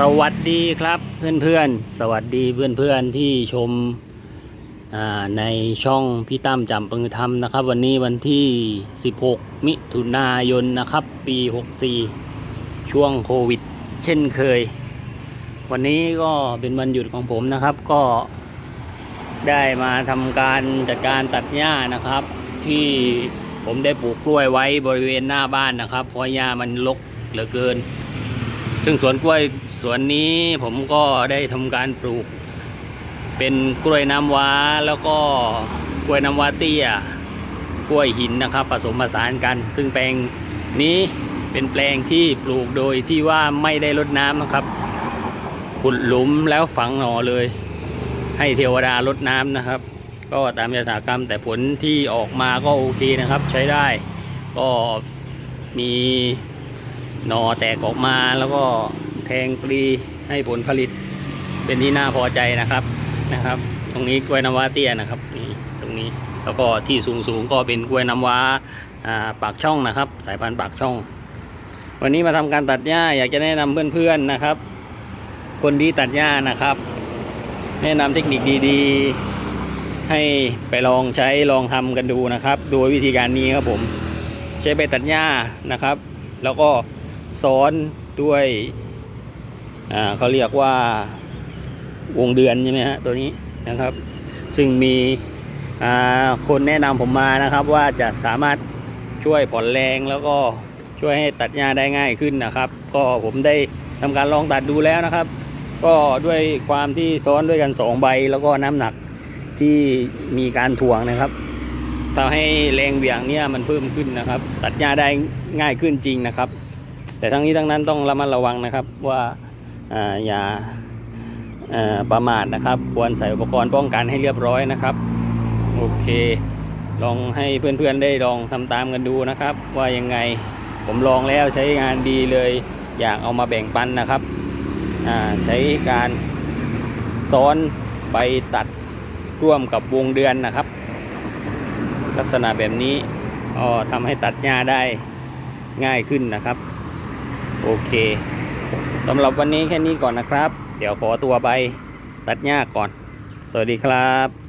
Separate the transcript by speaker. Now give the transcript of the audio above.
Speaker 1: สวัสดีครับเพื่อนๆ สวัสดีเพื่อนๆที่ชมในช่องพี่ตั้มจำปังธรรมนะครับ วันนี้วันที่ 16 มิถุนายนนะครับ ปี 64 ช่วงโควิด เช่นเคย วันนี้ก็เป็นวันหยุดของผมนะครับก็ได้มาทำการจัดการตัดหญ้านะครับ ที่ผมได้ปลูกกล้วยไว้บริเวณหน้าบ้านนะครับ เพราะหญ้ามันรกเหลือเกิน ซึ่งสวนกล้วยสวนนี้ผมก็ได้ทำการปลูก เป็นกล้วยน้ำว้าแล้วก็กล้วยน้ำว้าเตี้ยกล้วยหินนะครับ ผสมผสานกัน ซึ่งแปลงนี้เป็นแปลงที่ปลูกโดยที่ว่าไม่ได้รดน้ำนะครับ ขุดหลุมแล้วฝังหน่อเลย ให้เทวดารดน้ำนะครับ ก็ตามยถากรรมแต่ผลที่ออกมาก็โอเคนะครับ ใช้ได้ ก็มี หน่อแตกออกมาแล้วก็แทงปลีให้ผลผลิต เป็นที่น่าพอใจนะครับนะครับ ตรงนี้กล้วยน้ำว้าเตี้ยนะครับนี่ตรงนี้แล้วก็ที่สูงสูงก็เป็นกล้วยน้ำว้าปากช่องนะครับ สายพันธุ์ปากช่อง วันนี้มาทำการตัดหญ้าอยากจะแนะนำเพื่อนๆนะครับ คนที่ตัดหญ้านะครับ แนะนำเทคนิคดีๆ ให้ไปลองใช้ลองทำกันดูนะครับ โดยวิธีการนี้ครับผม ใช้ไปตัดหญ้านะครับ แล้วก็ ซ้อนด้วยอ่าเขาเรียกว่าวงเดือนใช่ไหมฮะตัวนี้นะครับ ซึ่งมีอ่าคนแนะนำผมมานะครับว่าจะสามารถช่วยผ่อนแรงแล้วก็ช่วยให้ตัดหญ้าได้ง่ายขึ้นนะครับ ก็ผมได้ทำการลองตัดดูแล้วนะครับ ก็ด้วยความที่ซ้อนด้วยกันสองใบ แล้วก็น้ำหนักที่มีการถ่วงนะครับทำให้แรงเหวี่ยงเนี่ยมันเพิ่มขึ้นนะครับ ตัดหญ้าได้ง่ายขึ้นจริงนะครับ แต่ทั้งนี้ทั้งนั้นต้องระมัดระวังนะครับว่าอย่าประมาทนะครับ ควรใส่อุปกรณ์ป้องกันให้เรียบร้อยนะครับ โอเค ลองให้เพื่อนๆได้ลองทำตามกันดูนะครับ ว่ายังไงผมลองแล้วใช้งานดีเลย อยากเอามาแบ่งปันนะครับใช้การซ้อนไปตัดร่วมกับวงเดือนนะครับ ลักษณะแบบนี้ก็ทำให้ตัดหญ้าได้ง่ายขึ้นนะครับ โอเคสำหรับวันนี้แค่นี้ก่อนนะครับ เดี๋ยวขอตัวไปตัดหญ้าก่อน สวัสดีครับ